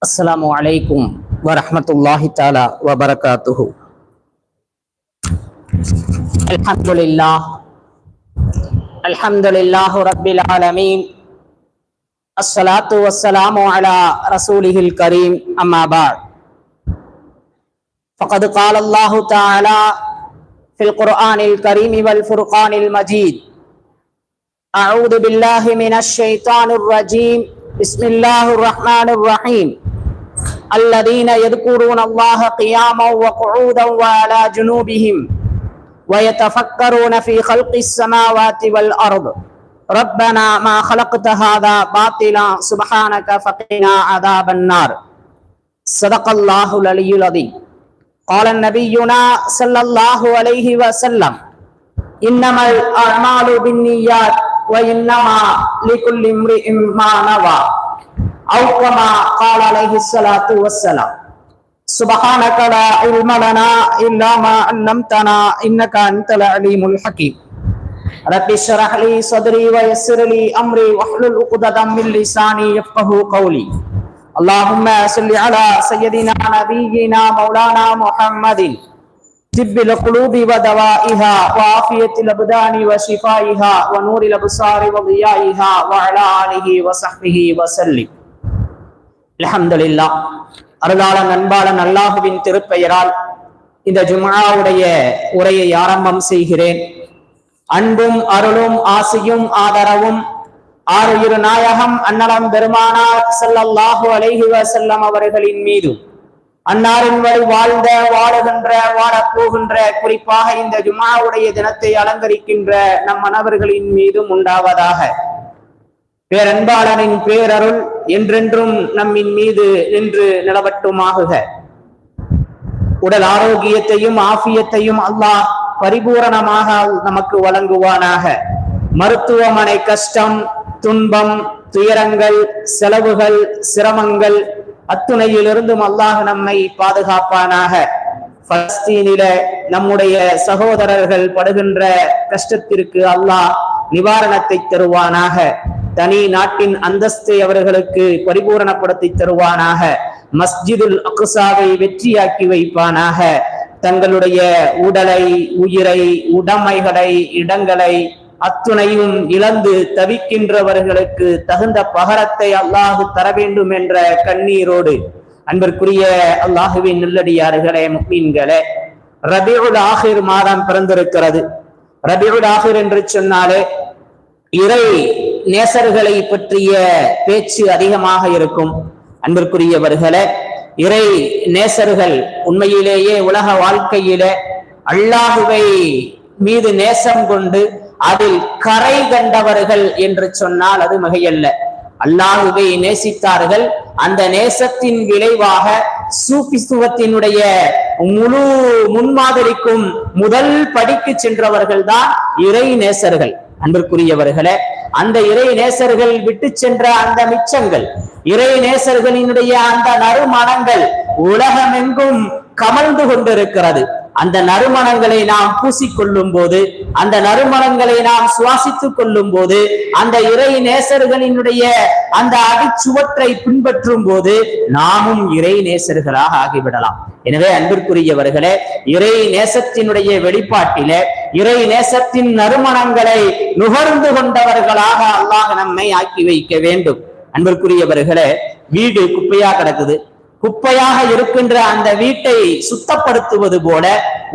السلام عليكم ورحمة الله تعالى وبركاته الحمد لله الحمد لله رب العالمين الصلاة والسلام على رسوله الكريم أما بعد. فقد قال الله تعالى في القرآن الكريم والفرقان المجيد أعوذ بالله من الشيطان الرجيم بسم الله الرحمن الرحيم. الذين يذكرون الله قياما وقعودا وعلى جنوبهم ويتفكرون في خلق السماوات والأرض. ربنا ما خلقت هذا باطلا سبحانك فقنا عذاب النار. صدق الله العلي العظيم. قال نبينا صلى الله عليه وسلم إنما الأعمال بالنيات وإنما لكل امرئ ما نوى أو كما قال عليه الصلاة والسلام سبحانك لا علم لنا إلا ما علمتنا إنك أنت العليم الحكيم. رب اشرح لي صدري ويسر لي أمري واحلل عقدة من لساني يفقه قولي. اللهم صل على سيدنا نبينا مولانا محمد. طب القلوب ودوائها وعافية الأبدان وشفائها ونور الأبصار وضيائها وعلى آله وصحبه وسلم அல்ஹம்துலில்லா அருளாளன் அன்பாளன் அல்லாஹுவின் திருப்பெயரால் இந்த ஜும்ஆவுடைய உரையை ஆரம்பம் செய்கிறேன் அன்பும் அருளும் ஆசையும் ஆதரவும் ஆறு நாயகம் அன்னலம் பெருமானார் ஸல்லல்லாஹு அலைஹி வஸல்லம் அவர்களின் மீதும் அன்னாரின் வழி வாழ்ந்த வாழுகின்ற வாழப்போகின்ற குறிப்பாக இந்த ஜுமாவுடைய தினத்தை அலங்கரிக்கின்ற நம் மனவர்களின் மீதும் உண்டாவதாக. பேரன்பாளனின் பேரருள் என்றென்றும் நம்மின் மீது நின்று நிலவட்டுமாகுக. உடல் ஆரோக்கியத்தையும் ஆஃபியத்தையும் அல்லாஹ் பரிபூரணமாக நமக்கு வழங்குவானாக. மருத்துவமனை கஷ்டம் துன்பம் துயரங்கள் செலவுகள் சிரமங்கள் அத்துணையிலிருந்தும் அல்லாஹ் நம்மை பாதுகாப்பானாக. பலஸ்தீனில நம்முடைய சகோதரர்கள் படுகின்ற கஷ்டத்திற்கு அல்லாஹ் நிவாரணத்தை தருவானாக. தனி நாட்டின் அந்தஸ்தை அவர்களுக்கு பரிபூரணப்படுத்தி தருவானாக. மஸ்ஜிதுல் அக்சாவை வெற்றியாக்கி வைப்பானாக. தங்களுடைய உடலை உயிரை உடமைகளை இடங்களை அத்துணையும் இழந்து தவிக்கின்றவர்களுக்கு தகுந்த பகரத்தை அல்லாஹு தர வேண்டும் என்ற கண்ணீரோடு அன்பிற்குரிய அல்லாஹுவின் நல்லடியார்களே முக்மீன்களே ரபியுல் ஆஹிர் மாதம் பிறந்திருக்கிறது. ரபியுல் ஆஹிர் என்று சொன்னாலே இறை நேசர்களை பற்றிய பேச்சு அதிகமாக இருக்கும். அன்பிற்குரியவர்களே இறை நேசர்கள் உண்மையிலேயே உலக வாழ்க்கையில அல்லாஹுவை மீது நேசம் கொண்டு அதில் கரை கண்டவர்கள் என்று சொன்னால் அது மிகையல்ல. அல்லாஹுவை நேசித்தார்கள். அந்த நேசத்தின் விளைவாக சூபிசுவத்தினுடைய முழு முன்மாதிரிக்கும் முதல் படிக்கு சென்றவர்கள் தான் இறை நேசர்கள். அன்பிற்குரியவர்களே அந்த இறை நேசர்கள் விட்டு சென்ற அந்த மிச்சங்கள் இறை நேசர்களினுடைய அந்த நறுமணங்கள் உலகமெங்கும் கமழ்ந்து கொண்டிருக்கிறது. அந்த நறுமணங்களை நாம் பூசிக்கொள்ளும் போது அந்த நறுமணங்களை நாம் சுவாசித்துக் கொள்ளும் போது அந்த இறை நேசர்களினுடைய அந்த அடிச்சுவற்றை பின்பற்றும் போது நாமும் இறை நேசர்களாக ஆகிவிடலாம். எனவே அன்பிற்குரியவர்களே இறை நேசத்தினுடைய வெளிப்பாட்டிலே இறை நேசத்தின் நறுமணங்களை நுகர்ந்து கொண்டவர்களாக அல்லாஹ் நம்மை ஆக்கி வைக்க வேண்டும். அன்பிற்குரியவர்களே வீடு குப்பையா கிடக்குது. குப்பையாக இருக்கின்ற அந்த வீட்டை சுத்தப்படுத்துவது போல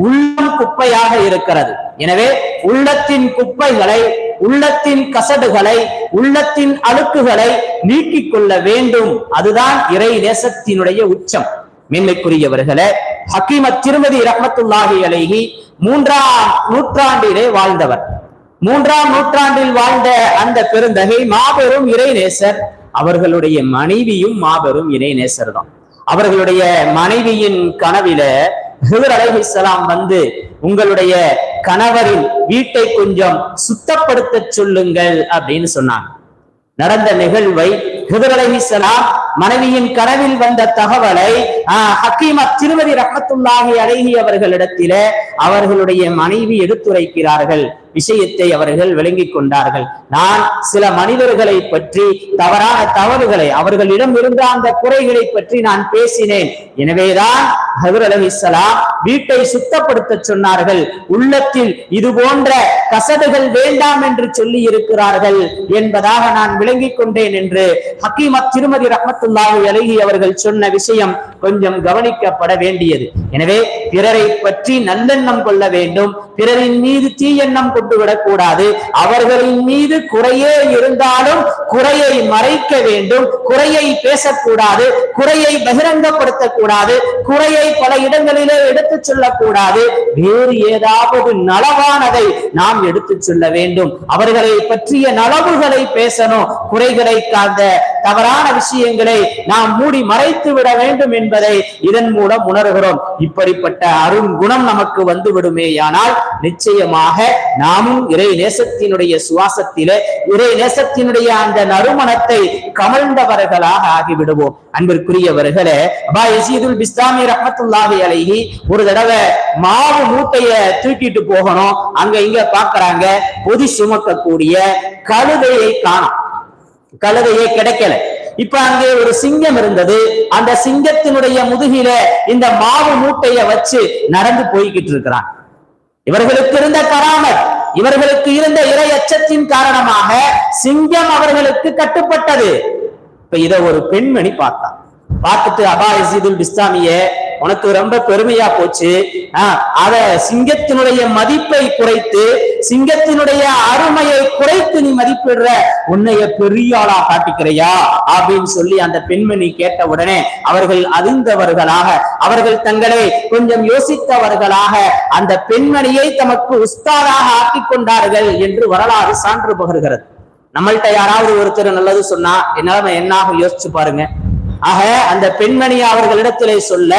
உள்ளம் குப்பையாக இருக்கிறது. எனவே உள்ளத்தின் குப்பைகளை உள்ளத்தின் கசடுகளை உள்ளத்தின் அழுக்குகளை நீக்கிக் கொள்ள வேண்டும். அதுதான் இறை நேசத்தினுடைய உச்சம். மேன்மைக்குரியவர்களே ஹக்கீமத் திருமதி ரஹமத்துல்லாஹி அலைஹி மூன்றாம் நூற்றாண்டிலே வாழ்ந்தவர். மூன்றாம் நூற்றாண்டில் வாழ்ந்த அந்த பெருந்தகை மாபெரும் இறைநேசர் அவர்களுடைய மனைவியும் மாபெரும் இறைநேசர் தான் அவர்களுடைய மனைவியின் கனவில ஹிதர் அலைஹிஸ்லாம் வந்து உங்களுடைய கணவரின் வீட்டை கொஞ்சம் சுத்தப்படுத்த சொல்லுங்கள் அப்படின்னு சொன்னாங்க. நடந்த நிகழ்வை ஹிதர் அலைஹிஸ்லாம் மனைவியின் கனவில் வந்த தகவலை ஹக்கீமா திருமதி ரஹத்துல்லாஹி அழகி அவர்களிடத்தில அவர்களுடைய மனைவி எடுத்துரைக்கிறார்கள். விஷயத்தை அவர்கள் விளங்கிக் கொண்டார்கள். நான் சில மனிதர்களை பற்றி தவறான தவறுகளை அவர்களிடம் இருந்த அந்த குறைகளை பற்றி நான் பேசினேன். எனவேதான் ஹபர் அலஹிஸ்லாம் வீட்டை சுத்தப்படுத்த சொன்னார்கள். உள்ளத்தில் இது போன்ற கசடுகள் வேண்டாம் என்று சொல்லி இருக்கிறார்கள் என்பதாக நான் விளங்கிக் கொண்டேன் என்று ஹக்கீமத் திருமதி ரஹமத்துல்லாஹி அலஹி அவர்கள் சொன்ன விஷயம் கொஞ்சம் கவனிக்கப்பட வேண்டியது. எனவே பிறரை பற்றி நல்லெண்ணம் கொள்ள வேண்டும். பிறரின் மீது தீயெண்ணம் கொண்டு விடக்கூடாது அவர்களின் மீது குறையே இருந்தாலும் குறையை மறைக்க வேண்டும். குறையை பேசக்கூடாது. குறையை பகிரங்கப்படுத்தக்கூடாது. குறையை பல இடங்களிலே எடுத்துச் சொல்லக்கூடாது. வேறு ஏதாவது நலவானதை நாம் எடுத்துச் சொல்ல வேண்டும். அவர்களை பற்றிய நலவுகளை பேசணும். குறைகளை காந்த தவறான விஷயங்களை நாம் மூடி மறைத்து விட வேண்டும் என்பதை இதன் மூலம் உணர்கிறோம். இப்படிப்பட்ட அருண் குணம் நமக்கு வந்து விடுமேயானால் நிச்சயமாக நாமும் இறை நேசத்தினுடைய சுவாசத்திலே இறை நேசத்தினுடைய அந்த நறுமணத்தை கமழ்ந்தவர்களாக ஆகிவிடுவோம். அன்பிற்குரியவர்களே அபா யசீதுல் பிஸ்தாமி ரஹமத்துல்லாஹி அலைஹி ஒரு தடவை மாவு மூட்டைய தூக்கிட்டு போகணும். அங்க இங்க பாக்குறாங்க பொதி சுமக்கக்கூடிய கழுதையை காணோம். கழுதையே கிடைக்கல. இப்ப அங்கே ஒரு சிங்கம் இருந்தது. அந்த சிங்கத்தினுடைய முதுகில இந்த மாவு மூட்டைய வச்சு நடந்து போய்கிட்டு இருக்கிறான். இவர்களுக்கு இருந்த கராமத் இவர்களுக்கு இருந்த இறை அச்சத்தின் காரணமாக சிங்கம் அவர்களுக்கு கட்டுப்பட்டது. இப்ப இத ஒரு பெண்மணி பார்த்தான். பார்த்துட்டு அபா இசிதுல் பிஸ்தாமிய உனக்கு ரொம்ப பெருமையா போச்சு. ஆஹ் அத சிங்கத்தினுடைய மதிப்பை குறைத்து சிங்கத்தினுடைய அருமையை குறைத்து நீ மதிப்பிடுற உன்னைய பெரிய ஆளா காட்டிக்கிறையா? அப்படின்னு சொல்லி அந்த பெண்மணி கேட்ட உடனே அவர்கள் அறிந்தவர்களாக அவர்கள் தங்களை கொஞ்சம் யோசித்தவர்களாக அந்த பெண்மணியை தமக்கு உஸ்தாதாக ஆக்கிக் கொண்டார்கள் என்று வரலாறு சான்று பகர்கிறது. நம்மள்ட்ட யாராவது ஒருத்தர் நல்லது சொன்னா என்னால என்னாகும் யோசிச்சு பாருங்க. ஆக அந்த பெண்மணி அவர்களிடத்திலே சொல்ல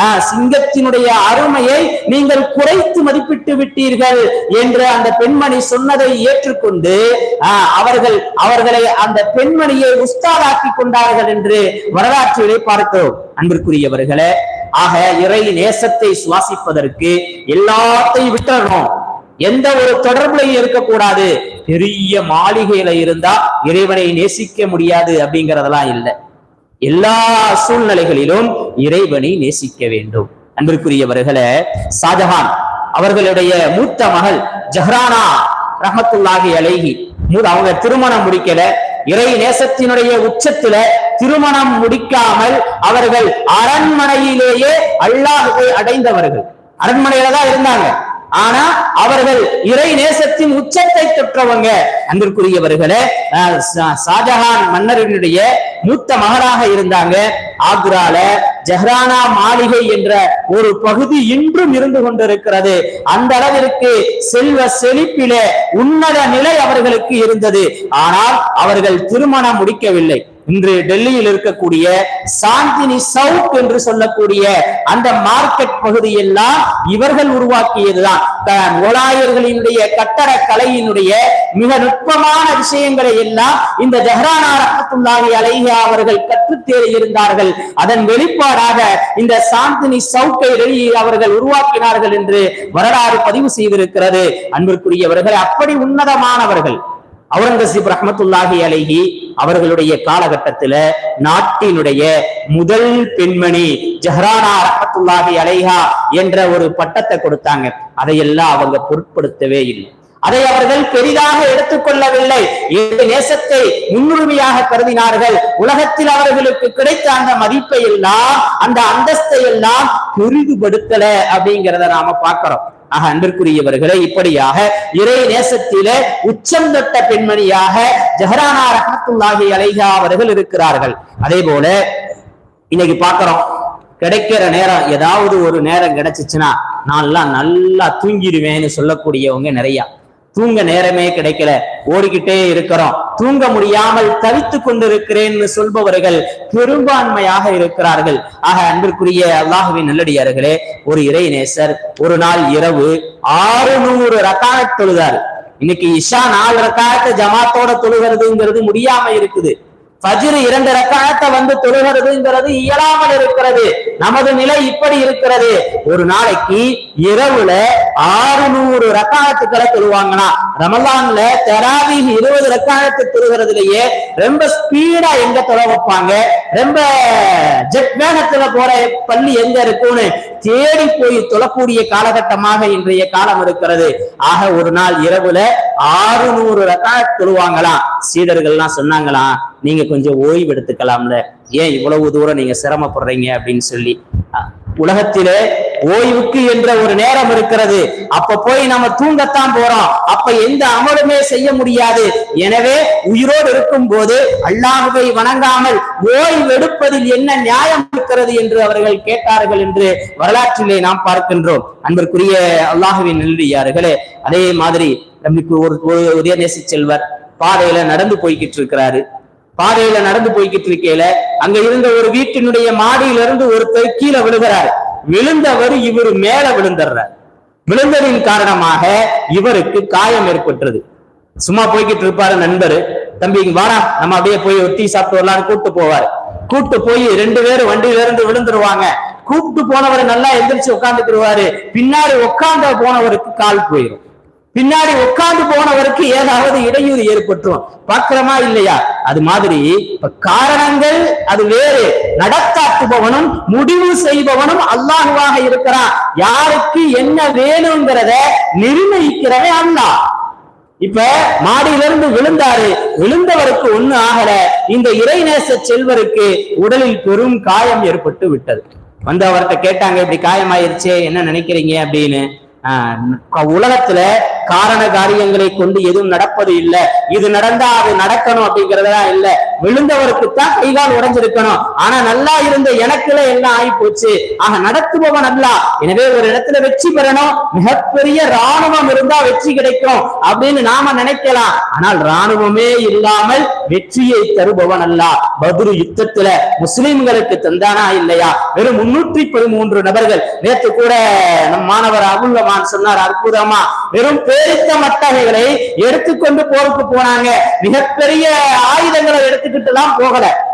ஆஹ், சிங்கத்தினுடைய அருமையை நீங்கள் குறைத்து மதிப்பிட்டு விட்டீர்கள் என்று அந்த பெண்மணி சொன்னதை ஏற்றுக்கொண்டு ஆஹ், அவர்கள் அவர்களை அந்த பெண்மணியை உஸ்தாதாக்கி கொண்டார்கள் என்று வரலாற்றிலே பார்க்கிறோம் அன்பிற்குரியவர்களே ஆக இறை நேசத்தை சுவாசிப்பதற்கு எல்லாத்தையும் விட்டுறணும். எந்த ஒரு தொடர்புலையும் இருக்கக்கூடாது. பெரிய மாளிகையில இருந்தா இறைவனை நேசிக்க முடியாது அப்படிங்கறதெல்லாம் இல்லை. எல்லா சூழ்நிலைகளிலும் இறைவனை நேசிக்க வேண்டும். அன்பிற்குரியவர்களே ஷாஜஹான் அவர்களுடைய மூத்த மகள் ஜஹ்ரானா ரஹத்துல்லாஹி அலைஹி அவங்க திருமணம் முடிக்கல. இறை நேசத்தினுடைய உச்சத்துல திருமணம் முடிக்காமல் அவர்கள் அரண்மனையிலேயே அல்லாஹை அடைந்தவர்கள். அரண்மனையில தான் இருந்தாங்க. ஆனா அவர்கள் இறை நேசத்தின் உச்சத்தை தொற்றவங்க. அன்பிற்குரியவர்களே ஷாஜஹான் மன்னரனுடைய மூத்த மகனாக இருந்தாங்க. ஆக்ரால ஜஹ்ரானா மாளிகை என்ற ஒரு பகுதி இன்றும் இருந்து கொண்டிருக்கிறது. அந்த அளவிற்கு செல்வ செழிப்பிலே உன்னத நிலை அவர்களுக்கு இருந்தது. ஆனால் அவர்கள் திருமணம் முடிக்கவில்லை. இன்று டெல்லியில் இருக்கக்கூடிய சாந்தினி சவுக் என்று சொல்லக்கூடிய அந்த மார்க்கெட் பகுதியெல்லாம் இவர்கள் உருவாக்கியதுதான். முகலாயர்களினுடைய கட்டட கலையினுடைய மிக நுட்பமான விஷயங்களை எல்லாம் இந்த ஜஹ்ரானா ரஹமத்துல்லாஹி அவர்கள் கற்றுத்தேறி இருந்தார்கள் அதன் வெளிப்பாடாக இந்த சாந்தினி சவுக்கை வெளியே அவர்கள் உருவாக்கினார்கள் என்று வரலாறு பதிவு செய்திருக்கிறது. அன்பிற்குரியவர்கள் அப்படி உன்னதமானவர்கள் அவுரங்கசீப் ரஹமத்துல்லாஹி அலைஹி அவர்களுடைய காலகட்டத்துல நாட்டினுடைய முதல் பெண்மணி ஜஹ்ரானா ரஹமத்துல்லாஹி அலைஹா என்ற ஒரு பட்டத்தை கொடுத்தாங்க. அதையெல்லாம் அவங்க பொருட்படுத்தவே இல்லை. அதை அவர்கள் பெரிதாக எடுத்துக்கொள்ளவில்லை. இந்த நேசத்தை முன்னுரிமையாக கருதினார்கள். உலகத்தில் அவர்களுக்கு கிடைத்த அந்த மதிப்பை எல்லாம் அந்த அந்தஸ்தை எல்லாம் பெரிதுபடுத்தல அப்படிங்கிறத நாம பார்க்கிறோம். ஆக அன்பிற்குரியவர்களே இப்படியாக இறை நேசத்திலே உச்சம் தொட்ட பெண்மணியாக ஜஹரானா ரஹத்துல்லாஹி அலைஹா அவர்கள் இருக்கிறார்கள். அதே போல இன்னைக்கு பார்க்கிறோம் கிடைக்கிற நேரம் ஏதாவது ஒரு நேரம் கிடைச்சிச்சுன்னா நான்லாம் நல்லா தூங்கிடுவேன்னு சொல்லக்கூடியவங்க நிறையா. தூங்க நேரமே கிடைக்கல. ஓடிக்கிட்டே இருக்கிறோம். தூங்க முடியாமல் தவித்துக் கொண்டிருக்கிறேன்னு சொல்பவர்கள் பெரும்பான்மையாக இருக்கிறார்கள். ஆக அன்பிற்குரிய அல்லாஹுவின் நல்லடியார்களே ஒரு இறை நேசர் ஒரு நாள் இரவு ஆறு நூறு ரக்காயத் தொழுதார். இன்னைக்கு இஷா நாலு ரக்காயத்தை ஜமாத்தோட தொழுகிறதுங்கிறது முடியாம இருக்குது. பஜிரு இரண்டு ரக்காயத்தை வந்து தொழுகிறதுங்கிறது இயலாமல் இருக்கிறது. நமது நிலை இப்படி இருக்கிறது. ஒரு நாளைக்கு இரவுல ஆறுநூறு ரக்காயத்துக்களை தொழுவாங்கன்னா ரமலான்ல தெராவி இருபது ரக்காயத்தை தொழுகிறதுலயே ரொம்ப ஸ்பீடா எங்க தொலை வைப்பாங்க? ரொம்ப ஜெட் வேகத்துல போற பள்ளி எங்க இருக்கும்னு தேடி போய் தொழக்கூடிய காலகட்டமாக இன்றைய காலம் இருக்கிறது. ஆக ஒரு நாள் இரவுல ஆறுநூறு ரக்காயத் தொழுவாங்களாம். சீடர்கள்லாம் சொன்னாங்களாம் நீங்க கொஞ்சம் ஓய்வு எடுத்துக்கலாம்ல. ஏன் இவ்வளவு தூரம் நீங்க சிரமப்படுறீங்க அப்படின்னு சொல்லி. உலகத்திலே ஓய்வுக்கு என்ற ஒரு நேரம் இருக்கிறது. அப்ப போய் நம்ம தூங்கத்தான் போறோம். அப்ப எந்த அமலுமே செய்ய முடியாது. எனவே உயிரோடு இருக்கும் போது அல்லாஹுவை வணங்காமல் ஓய்வு எடுப்பதில் என்ன நியாயம் இருக்கிறது என்று அவர்கள் கேட்டார்கள் என்று வரலாற்றிலே நாம் பார்க்கின்றோம். அன்பிற்குரிய அல்லாஹுவின் நெல்லியார்களே அதே மாதிரி நமக்கு ஒரு ஒரு உதயநேசி செல்வர் பாதையில நடந்து போய்கிட்டு இருக்கிறாரு. பாதையில நடந்து போய்கிட்டு இருக்கையில அங்க இருந்த ஒரு வீட்டினுடைய மாடியில இருந்து ஒருத்தர் கீழே விழுகிறார். விழுந்தவர் இவர் மேல விழுந்துடுறார். விழுந்ததின் காரணமாக இவருக்கு காயம் ஏற்பட்டது. சும்மா போய்கிட்டு இருப்பாரு நண்பரு. தம்பி இங்க வாடா நம்ம அப்படியே போய் ஒரு டீ சாப்பிட்டு வரலாம்னு கூப்பிட்டு போவார். கூப்பிட்டு போய் ரெண்டு பேரும் வண்டியில இருந்து விழுந்துருவாங்க. கூப்பிட்டு போனவர் நல்லா எந்திரிச்சு உட்காந்துக்கிடுவாரு பின்னாடி உட்கார்ந்த போனவருக்கு கால் போயிடும் பின்னாடி உட்கார்ந்து போனவருக்கு ஏதாவது இடையூறு ஏற்பட்டுரும். பார்க்கிறோமா இல்லையா? அது மாதிரி இப்ப காரணங்கள் அது வேறு. நடத்தாட்டுபவனும் முடிவு செய்பவனும் அல்லாஹுவாக இருக்கிறான். யாருக்கு என்ன வேணுங்கிறத நிர்ணயிக்கிறவன் அல்லாஹ். இப்ப மாடியில இருந்து விழுந்தாரு. விழுந்தவருக்கு ஒண்ணு ஆகல. இந்த இறைநேச செல்வருக்கு உடலில் பெரும் காயம் ஏற்பட்டு விட்டது. வந்து அவர்கிட்ட கேட்டாங்க இப்படி காயமாயிருச்சே என்ன நினைக்கிறீங்க? அப்படின்னு. ஆஹ் உலகத்துல காரண காரியங்களை கொண்டு எதுவும் நடப்பது இல்ல. இது நடந்தா அது நடக்கணும் அப்படிங்கறதெல்லாம் இல்ல. விழுந்தவருக்கு தான் கைகால் உடைஞ்சிருக்கணும். ஆனா நல்லா இருந்த எனக்குல எல்லாம் ஆகி போச்சு ஆக நடத்துபவன் அல்ல. எனவே ஒரு இடத்துல வெற்றி பெறணும். மிகப்பெரிய ராணுவம் இருந்தா வெற்றி கிடைக்கும் அப்படின்னு நாம நினைக்கலாம். ஆனால் ராணுவமே இல்லாமல் வெற்றியை தருபவன் அல்ல. பத்ரு யுத்தத்துல முஸ்லிம்களுக்கு தந்தானா இல்லையா? வெறும் முன்னூற்றி பதிமூன்று நபர்கள். நேற்று கூட நம் மாணவர் அபுல்லமான் சொன்னார் அற்புதமா வெறும் பேரித்த மட்டகைகளை எடுத்துக்கொண்டு போருக்கு போனாங்க. மிகப்பெரிய ஆயுதங்களை எடுத்துக்கிட்டு எல்லாம் போகல.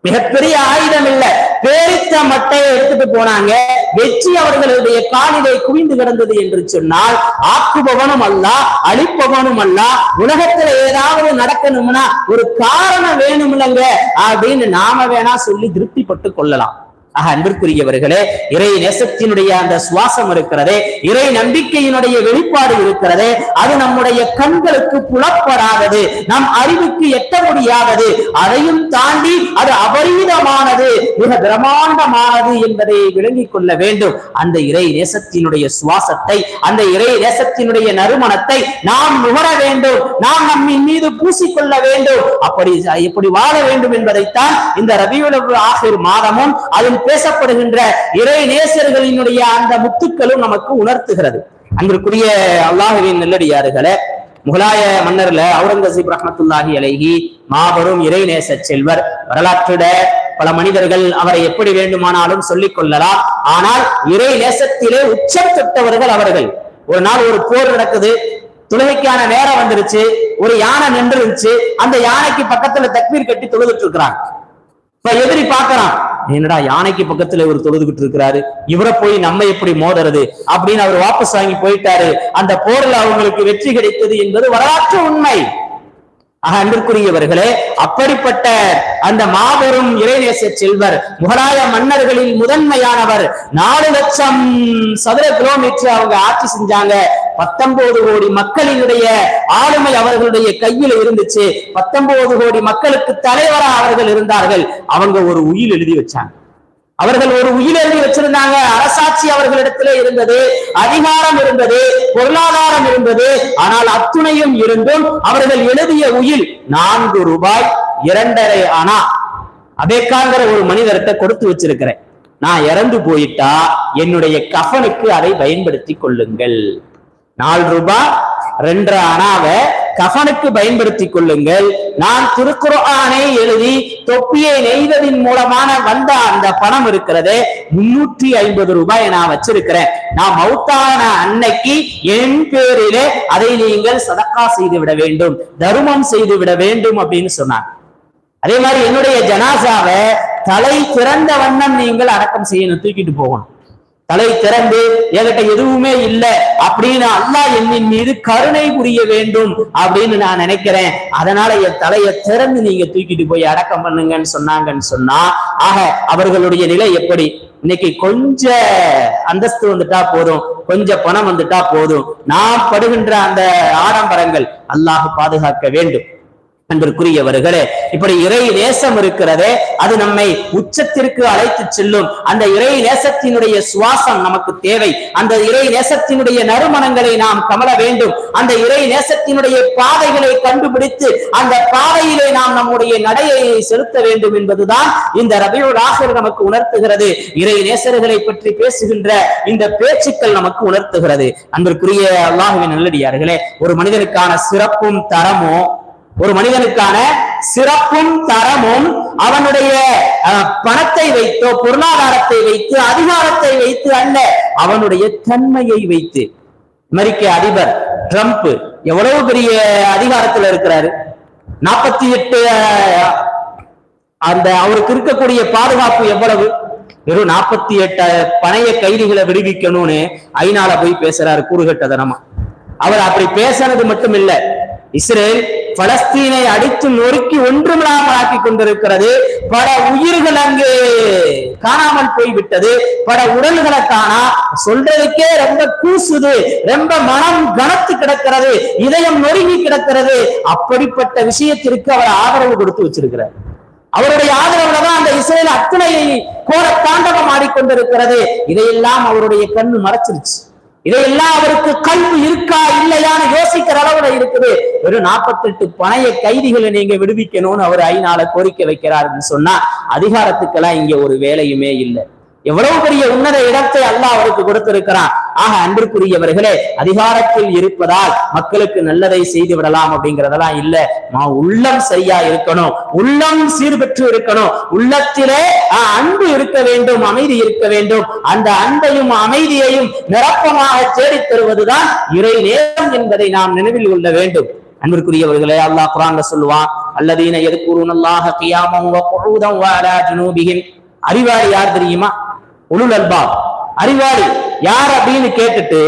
மிகப்பெரிய ஆயுதம் இல்ல. பேரித்த மட்டையை எடுத்துட்டு போனாங்க. வெற்றி அவர்களுடைய காலிலே குவிந்து கிடந்தது என்று சொன்னால் ஆக்குபவனும் அல்ல அழிப்பவனும் அல்ல உலகத்துல ஏதாவது நடக்கணும்னா ஒரு காரணம் வேணும்லங்க அப்படின்னு நாம வேணா சொல்லி திருப்திப்பட்டு கொள்ளலாம். ஆக அன்பிற்குரியவர்களே இறை நேசத்தினுடைய அந்த சுவாசம் இருக்கிறதே இறை நம்பிக்கையினுடைய வெளிப்பாடு இருக்கிறதே அது நம்முடைய கண்களுக்கு புலப்படாதது நம் அறிவுக்கு எட்ட முடியாதது அதையும் தாண்டி அது அபரீதமானது மிக பிரமாண்டமானது என்பதை விளங்கிக் கொள்ள வேண்டும். அந்த இறை நேசத்தினுடைய சுவாசத்தை அந்த இறை நேசத்தினுடைய நறுமணத்தை நாம் நுகர வேண்டும் நாம் நம்மின் மீது பூசிக்கொள்ள வேண்டும். அப்படி எப்படி வாழ வேண்டும் என்பதைத்தான் இந்த ரபியுல் ஆசிர் மாதமும் அதன் பேசப்படுகின்ற இறை நேசர்களினுடைய அந்த முத்துக்களும் நமக்கு உணர்த்துகிறது. அன்பிற்குரிய அல்லாஹுவின் நெல்லடியாறுகளை முகலாய மன்னர்ல அவுரங்கசீப் ரஹமத்துல்லாஹி அலைஹி மாபெரும் இறைநேச செல்வர் வரலாற்றிட பல மனிதர்கள் அவரை எப்படி வேண்டுமானாலும் சொல்லிக் கொள்ளலாம். ஆனால் இறை நேசத்திலே உச்சம் தொட்டவர்கள் அவர்கள். ஒரு நாள் ஒரு போர் நடக்குது தொழுகைக்கான நேரம் வந்துருச்சு ஒரு யானை நின்று இருந்துச்சு அந்த யானைக்கு பக்கத்துல தக்பீர் கட்டி தொழுதுட்டு இருக்கிறாங்க. இப்ப எதிரி பாக்குறான் என்னடா யானைக்கு பக்கத்துல இவர் தொழுதுகிட்டு இருக்கிறாரு? இவரை போய் நம்ம எப்படி மோதுறது? அப்படின்னு அவர் வாபஸ் வாங்கி போயிட்டாரு. அந்த போரில் அவங்களுக்கு வெற்றி கிடைத்தது என்பது வரலாற்று உண்மை. ஆக அன்பிற்குரியவர்களே அப்படிப்பட்ட அந்த மாபெரும் இறைநேச செல்வர் முகலாய மன்னர்களில் முதன்மையானவர் நாலு லட்சம் சதுர கிலோமீட்டர் அவங்க ஆட்சி செஞ்சாங்க. பத்தொன்பது கோடி மக்களினுடைய ஆளுமை அவர்களுடைய கையில இருந்துச்சு. பத்தொன்பது கோடி மக்களுக்கு தலைவரா அவர்கள் இருந்தார்கள். அவங்க ஒரு உயில் எழுதி வச்சாங்க. அவர்கள் ஒரு உயிர் எழுதி வச்சிருந்தாங்க. அரசாட்சி அவர்களிடத்திலே இருந்தது. அதிகாரம் இருந்தது. பொருளாதாரம் இருந்தது. ஆனால் அத்துணையும் இருந்தும் அவர்கள் எழுதிய உயில் நான்கு ரூபாய் இரண்டரை ஆனா அபேக்காங்கிற ஒரு மனிதர்கிட்ட கொடுத்து வச்சிருக்கிறேன். நான் இறந்து போயிட்டா என்னுடைய கஃனுக்கு அதை பயன்படுத்தி கொள்ளுங்கள். நாலு ரூபாய் ரெண்டரை அணாவை கஃனுக்கு பயன்படுத்தி கொள்ளுங்கள். நான் திருக்குறானை எழுதி தொப்பியை நெய்ததின் மூலமான வந்த அந்த பணம் இருக்கிறது. முன்னூற்றி ஐம்பது ரூபாய் நான் வச்சிருக்கிறேன். நான் மௌத்தான அன்னைக்கு என் பேரிலே அதை நீங்கள் சதக்கா செய்து விட வேண்டும் தர்மம் செய்து விட வேண்டும் அப்படின்னு சொன்னாங்க. அதே மாதிரி என்னுடைய ஜனாசாவை தலை திறந்த வண்ணம் நீங்கள் அடக்கம் செய்யணும் தூக்கிட்டு போகணும். தலை திறந்து என்கிட்ட எதுவுமே இல்லை அப்படின்னு அல்லாஹ் என்னின் மீது கருணை புரிய வேண்டும் அப்படின்னு நான் நினைக்கிறேன். அதனால என் தலையை திறந்து நீங்க தூக்கிட்டு போய் அடக்கம் பண்ணுங்கன்னு சொன்னாங்கன்னு சொன்னா ஆக அவர்களுடைய நிலை எப்படி? இன்னைக்கு கொஞ்ச அந்தஸ்து வந்துட்டா போதும் கொஞ்சம் பணம் வந்துட்டா போதும். நாம் படுகின்ற அந்த ஆடம்பரங்கள் அல்லாஹ் பாதுகாக்க வேண்டும். அன்பிற்குரியவர்களே இப்படி இறை நேசம் இருக்கிறதே அது நம்மை உச்சத்திற்கு அழைத்து செல்லும். அந்த இறை நேசத்தினுடைய சுவாசம் நமக்கு தேவை. அந்த இறை நேசத்தினுடைய நறுமணங்களை நாம் கமல வேண்டும். அந்த இறை நேசத்தினுடைய பாதைகளை கண்டுபிடித்து அந்த பாதையிலே நாம் நம்முடைய நடையை செலுத்த வேண்டும் என்பதுதான் இந்த ரபியுல் ஆசிரியர் நமக்கு உணர்த்துகிறது. இறை நேசர்களை பற்றி பேசுகின்ற இந்த பேச்சுக்கள் நமக்கு உணர்த்துகிறது. அன்பிற்குரிய அல்லாஹுவின் நல்லடியார்களே ஒரு மனிதனுக்கான சிறப்பும் தரமும் ஒரு மனிதனுக்கான சிறப்பும் தரமும் அவனுடைய அஹ், பணத்தை வைத்தோ பொருளாதாரத்தை வைத்து அதிகாரத்தை வைத்து அல்ல அவனுடைய தன்மையை வைத்து. அமெரிக்க அதிபர் ட்ரம்ப் எவ்வளவு பெரிய அதிகாரத்துல இருக்கிறாரு? நாற்பத்தி எட்டு அந்த அவருக்கு இருக்கக்கூடிய பாதுகாப்பு எவ்வளவு? வெறும் நாற்பத்தி எட்டு பணைய கைதிகளை விடுவிக்கணும்னு ஐநால போய் பேசுறாரு கூறுகட்டதனமா அவர் அப்படி பேசுனது மட்டும் இல்ல இஸ்ரேல் பலஸ்தீனை அடித்து நொறுக்கி ஒன்றுமில்லாமல் ஆக்கி கொண்டிருக்கிறது. பல உயிர்கள் அங்கு காணாமல் போய்விட்டது. பல உடல்களை காணா சொல்றதுக்கே ரொம்ப கூசுது. ரொம்ப மனம் கனத்து கிடக்கிறது. இதயம் நொறுங்கி கிடக்கிறது. அப்படிப்பட்ட விஷயத்திற்கு அவர் ஆதரவு கொடுத்து வச்சிருக்கிறார். அவருடைய ஆதரவுல தான் அந்த இசையில அத்தனை கோர தாண்டவம் ஆடிக்கொண்டிருக்கிறது. இதையெல்லாம் அவருடைய கண்ணு மறைச்சிருச்சு. இதையெல்லாம் அவருக்கு கல்வி இருக்கா இல்லையான்னு யோசிக்கிற அளவுல இருக்குது. வெறும் நாற்பத்தெட்டு பணைய கைதிகளை நீங்க விடுவிக்கணும்னு அவர் ஐநாள கோரிக்கை வைக்கிறாருன்னு சொன்னா அதிகாரத்துக்கெல்லாம் இங்க ஒரு வேலையுமே இல்லை. எவ்வளவு பெரிய உன்னத இடத்தை அல்லாஹ் அவருக்கு கொடுத்திருக்கிறான். ஆக அன்பிற்குரியவர்களே அதிகாரத்தில் இருப்பதால் மக்களுக்கு நல்லதை செய்து விடலாம் அப்படிங்கறதெல்லாம் இல்ல. மா- உள்ளம் சரியா இருக்கணும். உள்ளம் சீர்பெற்று இருக்கணும். உள்ளத்திலே ஆஹ், அன்பு இருக்க வேண்டும் அமைதி இருக்க வேண்டும். அந்த அன்பையும் அமைதியையும் நிரப்பமாக தேடித் தருவதுதான் இறை நேரம் என்பதை நாம் நினைவில் கொள்ள வேண்டும். அன்பிற்குரியவர்களே அல்லாஹ் குரான்ல சொல்லுவான் அல்லதீன எதுக்கூறுன் அல்லாஹ கியாமம் அறிவாளி யார் தெரியுமா? உலுல் அல்பாப். அறிவாளி யார் அப்படின்னு கேட்டுட்டு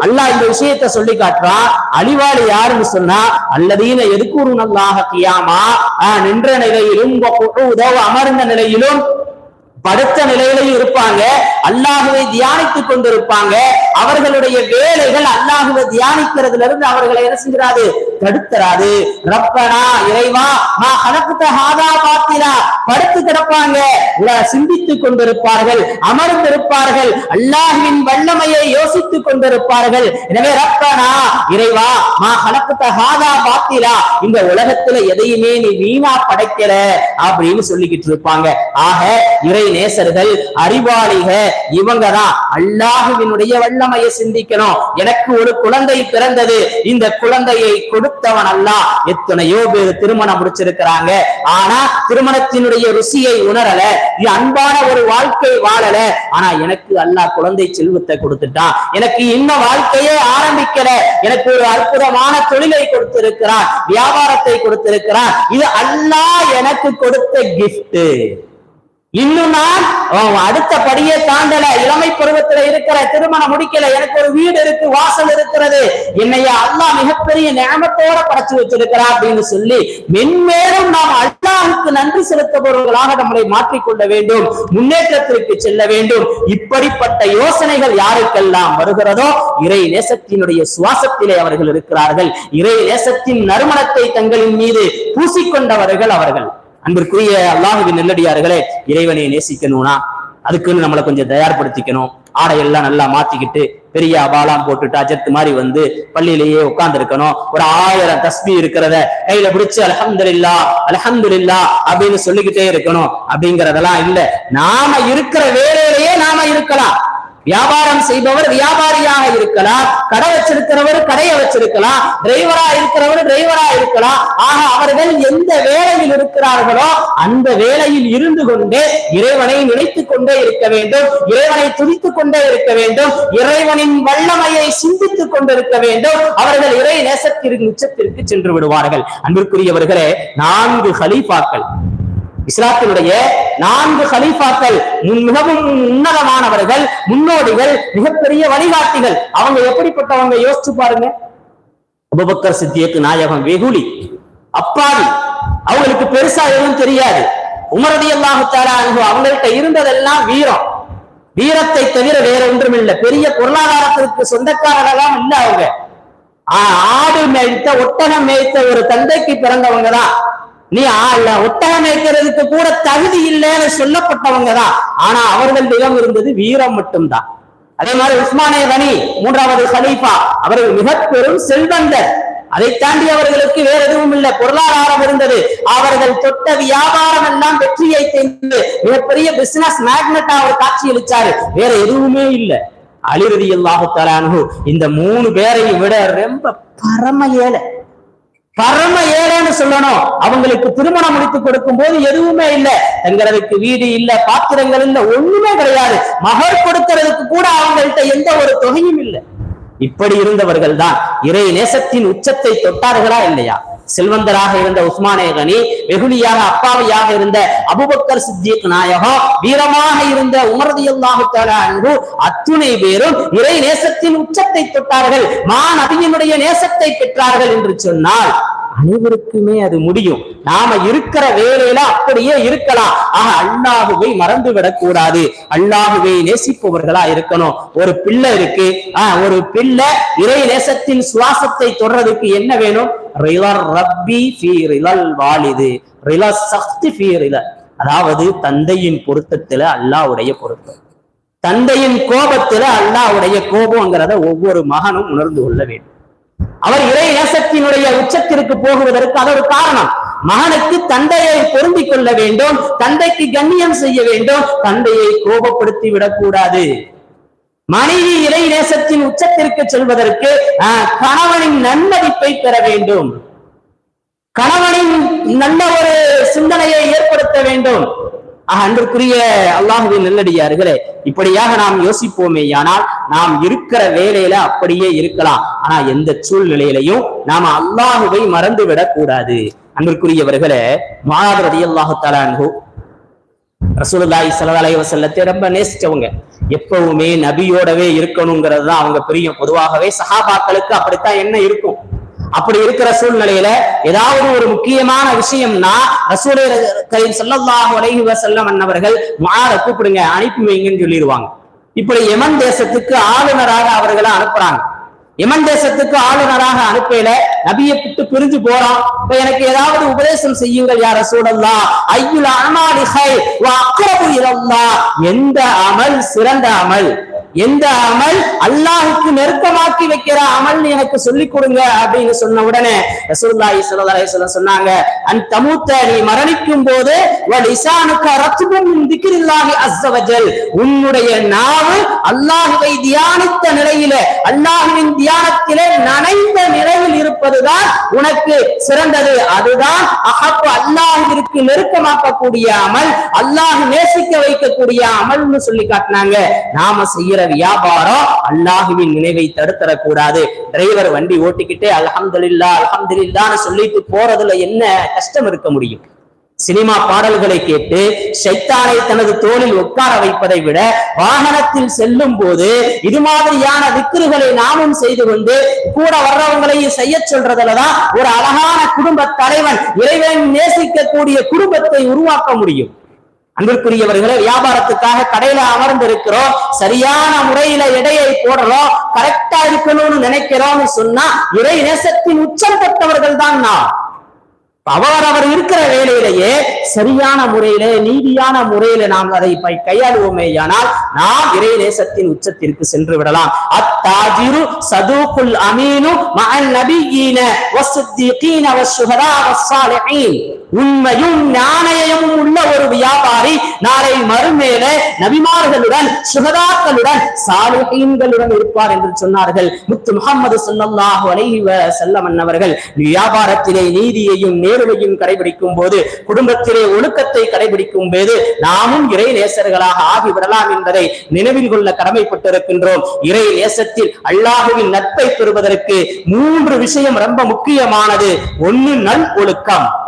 அல்லாஹ் இந்த விஷயத்தை சொல்லி காட்டுறான் அழிவாளி யாருன்னு சொன்னா அல்லதீன எதுக்கூறுன் நல்லாக கியாமா. ஆஹ், நின்ற நிலையிலும் உதவ அமர்ந்த நிலையிலும் படுத்த நிலையிலையும் இருப்பாங்க. அல்லாஹுவை தியானித்துக் கொண்டிருப்பாங்க. அவர்களுடைய வேலைகள் அல்லாஹுவை தியானிக்கிறதுல இருந்து அவர்களை என்ன செஞ்சிடாது தடுத்தராது. ரப்பனா இறைவா மா கணக்குத்த ஹாதா பாத்திரா படுத்து கிடப்பாங்க. சிந்தித்துக் கொண்டிருப்பார்கள். அமர்ந்திருப்பார்கள். அல்லாஹுவின் வல்லமையை யோசித்துக் கொண்டிருப்பார்கள். எனவே ரப்பனா இறைவா மா கணக்குத்த ஹாதா பாத்திரா இந்த உலகத்துல எதையுமே நீ வீணா படைக்கல அப்படின்னு சொல்லிக்கிட்டு இருப்பாங்க. ஆக இறை நேசர்கள் அறிவாளிக இவங்க தான் அல்லாஹுவினுடைய வல்லமையை சிந்திக்கணும். எனக்கு ஒரு குழந்தை பிறந்தது. இந்த குழந்தையை கொடுத்தவன் அல்ல எத்தனையோ பேர் திருமணம் முடிச்சிருக்கிறாங்க. ஆனா திருமணத்தினுடைய ருசியை உணரல. அன்பான ஒரு வாழ்க்கை வாழல. ஆனா எனக்கு அல்லாஹ் குழந்தை செல்வத்தை கொடுத்துட்டான். எனக்கு இன்னும் வாழ்க்கையே ஆரம்பிக்கல. எனக்கு ஒரு அற்புதமான தொழிலை கொடுத்திருக்கிறான். வியாபாரத்தை கொடுத்திருக்கிறான். இது அல்லாஹ் எனக்கு கொடுத்த கிஃப்ட் இன்னும் நான் அடுத்த படியே தாண்டல. இளமை பருவத்துல இருக்கிற திருமணம் முடிக்கல. எனக்கு ஒரு வீடு இருக்கு வாசல் இருக்கிறது. என்னைய அல்லாஹ் மிகப்பெரிய நியமத்தோட படைச்சு வச்சிருக்கிறார் அப்படின்னு சொல்லி மென்மேலும் நாம் அல்லாஹுக்கு நன்றி செலுத்துபவர்களாக நம்மளை மாற்றிக்கொள்ள வேண்டும். முன்னேற்றத்திற்கு செல்ல வேண்டும். இப்படிப்பட்ட யோசனைகள் யாருக்கெல்லாம் வருகிறதோ இறை நேசத்தினுடைய சுவாசத்திலே அவர்கள் இருக்கிறார்கள். இறை நேசத்தின் நறுமணத்தை தங்களின் மீது பூசிக்கொண்டவர்கள் அவர்கள். அன்பிற்குரிய அல்லாஹுவின் நெல்லடியார்களே இறைவனை நேசிக்கணும்னா அதுக்குன்னு நம்மளை கொஞ்சம் தயார்படுத்திக்கணும். ஆடையெல்லாம் நல்லா மாத்திக்கிட்டு பெரிய அபாலாம் போட்டுட்டு அஜத்து மாதிரி வந்து பள்ளியிலேயே உட்கார்ந்து இருக்கணும் ஒரு ஆயிரம் தஸ்பி இருக்கிறத கையில பிடிச்சு அல்ஹம்துலில்லா அல்ஹம்துலில்லா அப்படின்னு சொல்லிக்கிட்டே இருக்கணும். அப்படிங்கறதெல்லாம் இல்ல. நாம இருக்கிற வேலையிலேயே நாம இருக்கலாம். வியாபாரம் செய்பவர் வியாபாரியாக இருக்கலாம். கடை வச்சிருக்கிறவர் கடையை வச்சிருக்கலாம். டிரைவரா இருக்கிறவர் டிரைவரா இருக்கலாம். ஆக அவர்கள் எந்த வேலையில் இருக்கிறார்களோ அந்த வேலையில் இருந்து கொண்டே இறைவனை நினைத்துக் கொண்டே இருக்க வேண்டும். இறைவனை துதித்துக் கொண்டே இருக்க வேண்டும். இறைவனின் வல்லமையை சிந்தித்துக் கொண்டிருக்க வேண்டும். அவர்கள் இறை நேசத்திற்கு உச்சத்திற்கு சென்று விடுவார்கள். அன்பிற்குரியவர்களே நான்கு ஹலீஃபாக்கள் இஸ்லாத்தினுடைய நான்கு ஹலீஃபாக்கள் முன்- மிகவும் உன்னதமானவர்கள் முன்னோடிகள் மிகப்பெரிய வழிகாட்டிகள். அவங்க எப்படிப்பட்டவங்க? யோசிச்சு பாருங்க. அபுபக்கர் சித்தியக்கு நாயகம் வெகுளி அப்பாவி. அவங்களுக்கு பெருசா எதுவும் தெரியாது. உமரதி அல்லாஹு அவங்கள்ட்ட இருந்ததெல்லாம் வீரம். வீரத்தை தவிர வேற ஒன்றும் இல்லை பெரிய பொருளாதாரத்திற்கு சொந்தக்காரர்களாம் இல்ல அவங்க. ஆடு மேய்த்த ஒட்டகம் மேய்த்த ஒரு தந்தைக்கு பிறந்தவங்க தான். நீ ஆ- ஒட்டகம் மேய்க்கிறதுக்கு கூட தகுதி இல்லைன்னு சொல்லப்பட்டவங்க தான் ஆனா அவர்களிடம் இருந்தது வீரம் மட்டும்தான். அதே மாதிரி உஸ்மானே கனி மூன்றாவது சலீஃபா அவர்கள் மிக பெரும் செல்வந்தர். அதை தாண்டி அவர்களுக்கு வேற எதுவும் இல்லை. பொருளாதாரம் இருந்தது. அவர்கள் தொட்ட வியாபாரம் எல்லாம் வெற்றியை தெரிந்து மிகப்பெரிய பிசினஸ் மேக்னட்டா அவர் காட்சியளிச்சாரு வேற எதுவுமே இல்லை. அலிரதி அல்லாஹு தலானு இந்த மூணு பேரையும் விட ரொம்ப பரம ஏழை. பரம ஏழைன்னு சொல்லணும். அவங்களுக்கு திருமணம் முடித்து கொடுக்கும் போது எதுவுமே இல்லை. தங்கிறதுக்கு வீடு இல்ல பாத்திரங்கள் இல்ல ஒண்ணுமே கிடையாது. மகர் கொடுக்கறதுக்கு கூட அவங்கள்ட்ட எந்த ஒரு தொகையும் இல்லை. இப்படி இருந்தவர்கள் தான் இறை நேசத்தின் உச்சத்தை தொட்டார்களா இல்லையா? செல்வந்தராக இருந்த உஸ்மானே கனி வெகுளியாக அப்பாவியாக இருந்த அபுபக்கர் சித்திக் நாயகம் வீரமாக இருந்த உமரது அன்பு அத்துணை பேரும் இறை நேசத்தின் உச்சத்தை தொட்டார்கள் மா நபியினுடைய நேசத்தை பெற்றார்கள் என்று சொன்னால் அனைவருக்குமே அது முடியும். நாம இருக்கிற வேலையில அப்படியே இருக்கலாம். ஆக அல்லாஹுவை மறந்து விடக்கூடாது அல்லாஹுவை நேசிப்பவர்களா இருக்கணும். ஒரு பிள்ளை இருக்கு. ஆஹ் ஒரு பிள்ளை இறை நேசத்தின் சுவாசத்தை தொடர்றதுக்கு என்ன வேணும்? ரப்பி வாலிது. சக்தி அதாவது தந்தையின் பொருத்தத்துல அல்லாவுடைய பொருத்தம். தந்தையின் கோபத்துல அல்லாஹ்வுடைய கோபம்ங்கிறத ஒவ்வொரு மகனும் உணர்ந்து கொள்ள வேண்டும். அவர் இறை நேசத்தினுடைய உச்சத்திற்கு போகுவதற்கு அது ஒரு காரணம். மகனுக்கு தந்தையை பொருந்திக் கொள்ள வேண்டும் தந்தைக்கு கண்ணியம் செய்ய வேண்டும் தந்தையை கோபப்படுத்தி விடக்கூடாது. மனைவி இறை நேசத்தின் உச்சத்திற்கு செல்வதற்கு கணவனின் நன்மதிப்பை பெற வேண்டும். கணவனின் நல்ல ஒரு சிந்தனையை ஏற்படுத்த வேண்டும். ஆக, அன்றுக்குரிய அல்லாஹுவின் நல்லடியார்களே இப்படியாக நாம் யோசிப்போமே ஆனால் நாம் இருக்கிற வேலையில அப்படியே இருக்கலாம். ஆனா எந்த சூழ்நிலையிலையும் நாம அல்லாஹுவை மறந்து விடக்கூடாது அன்பிற்குரியவர்களே அன்றுக்குரியவர்களே மாதரதி அல்லாஹு தலான்ஹு ரசூலுல்லாஹி ஸல்லல்லாஹு அலைஹி ரொம்ப நேசிச்சவங்க. எப்பவுமே நபியோடவே இருக்கணுங்கிறது தான் அவங்க பிரியும். பொதுவாகவே சஹாபாக்களுக்கு அப்படித்தான் என்ன இருக்கும். அப்படி இருக்கிற சூழ்நிலையில ஏதாவது ஒரு முக்கியமான விஷயம்னா ரசூலை கரீம் ஸல்லல்லாஹு அலைஹி வஸல்லம் அன்னவர்கள் மாற கூப்பிடுங்க அனுப்பி வைங்கன்னு சொல்லிடுவாங்க. இப்படி யமன் தேசத்துக்கு ஆளுநராக அவர்களை அனுப்புறாங்க. யமன் தேசத்துக்கு ஆளுநராக அனுப்பையில நபியை விட்டு பிரிஞ்சு போறோம். இப்ப எனக்கு ஏதாவது உபதேசம் செய்யுங்கள் யார சூழல்லா ஐயுல அமாலிகை வ எந்த அமல் சிறந்த அமல்? எந்த அமல் அல்லாஹுக்கு நெருக்கமாக்கி வைக்கிற அமல் எனக்கு சொல்லி கொடுங்க அப்படின்னு சொன்ன உடனே ரசூலுல்லாஹி ஸல்லல்லாஹு அலைஹி சொன்னாங்க அன் தமூத்த நீ மரணிக்கும் போது ரத்பும் மின் திக்ரில்லாஹி உன்னுடைய நாவு அல்லாஹ்வை தியானித்த நிலையில அல்லாஹ்வின் தியானத்திலே நனைந்த நிலையில் இருப்பதுதான் உனக்கு சிறந்தது. அதுதான் அஹப்பு அல்லாஹ்விற்கு நெருக்கமாக்கக்கூடிய அமல் அல்லாஹ் நேசிக்க வைக்கக்கூடிய அமல்னு சொல்லி காட்டினாங்க. நாம செய்யற வியாபாரம் அல்லாஹுவின் நினைவை தடுத்தரக் கூடாது டிரைவர் வண்டி ஓட்டிக்கிட்டே அலஹம்துல்லா அலஹம்துல்லான்னு சொல்லிட்டு போறதுல என்ன கஷ்டம் இருக்க முடியும்? சினிமா பாடல்களை கேட்டு ஷைத்தானை தனது தோளில் உட்கார வைப்பதை விட வாகனத்தில் செல்லும் போது இது மாதிரியான விக்கிருகளை நாமும் செய்து கொண்டு கூட வர்றவங்களையும் செய்ய சொல்றதுலதான் ஒரு அழகான குடும்ப தலைவன் இறைவன் நேசிக்கக்கூடிய குடும்பத்தை உருவாக்க முடியும். அன்பிற்குரியவர்களே வியாபாரத்துக்காக கடையில அமர்ந்து இருக்கிறோம் சரியான முறையில எடையை போடுறோம். கரெக்டா இருக்கணும்னு நினைக்கிறோம்னு சொன்னா இறை நேசத்தின் உச்சம் பெற்றவர்கள் தான் நான் அவர் அவர் இருக்கிற வேலையிலேயே சரியான முறையில நீதியான முறையில நாம் அதை கையாளுவோமே கையாளுவோமேயானால் நாம் இறை நேசத்தின் உச்சத்திற்கு சென்று விடலாம். அத்தாஜிரு சதுகுல் அமீனு மஅன் நபியீன வஸ்ஸித்தீகீன வஸ்ஸுஹதா வஸ்ஸாலிஹீன். உண்மையும் நாணயமும் உள்ள ஒரு வியாபாரி நாளை மறுமேல நபிமார்களுடன் சுகதாக்களுடன் சாலிஹீன்களுடன் இருப்பார் என்று சொன்னார்கள். முத்து முகமது சொல்லாஹு அலைவ வஸல்லம் அன்னவர்கள் வியாபாரத்திலே நீதியையும் நேர்மையும் கடைபிடிக்கும் போது குடும்பத்திலே ஒழுக்கத்தை கடைபிடிக்கும் போது நாமும் இறை நேசர்களாக ஆகிவிடலாம் என்பதை நினைவில் கொள்ள கடமைப்பட்டிருக்கின்றோம். இறை நேசத்தில் அல்லாஹுவின் நட்பை பெறுவதற்கு மூன்று விஷயம் ரொம்ப முக்கியமானது. ஒன்னு நல் ஒழுக்கம்.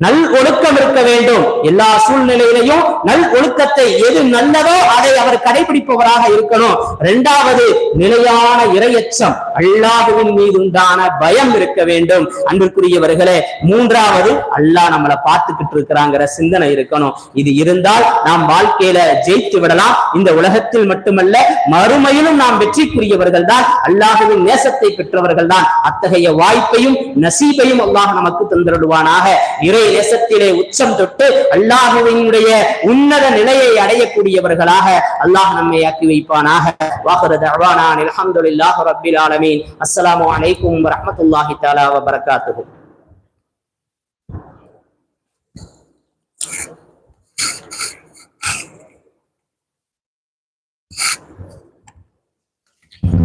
நல் ஒழுக்கம் இருக்க வேண்டும். எல்லா சூழ்நிலையிலையும் நல் ஒழுக்கத்தை எது நல்லதோ அதை அவர் கடைபிடிப்பவராக இருக்கணும். இரண்டாவது நிலையான இரையச்சம். அல்லாஹுவின் மீது உண்டான பயம் இருக்க வேண்டும். அன்பிற்குரியவர்களே மூன்றாவது அல்லாஹ் நம்மளை பார்த்துக்கிட்டு இருக்கிறாங்கிற சிந்தனை இருக்கணும். இது இருந்தால் நாம் வாழ்க்கையில ஜெயித்து விடலாம். இந்த உலகத்தில் மட்டுமல்ல மறுமையிலும் நாம் வெற்றிக்குரியவர்கள் தான். அல்லாஹுவின் நேசத்தை பெற்றவர்கள் தான். அத்தகைய வாய்ப்பையும் நசீபையும் அல்லாஹ் நமக்கு தந்திருடுவானாக. இறை நேசத்திலே உச்சம் தொட்டு அல்லாஹுவினுடைய உன்னத நிலையை அடையக்கூடியவர்களாக அல்லாஹ் நம்மை ஆக்கி வைப்பானாக. வாஹர தஅவானா அல்ஹம்துலில்லாஹி ரப்பில் ஆலமீன். அஸ்ஸலாமு அலைக்கும் வரமத்துல்லாஹி தாலா வ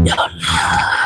Yeah.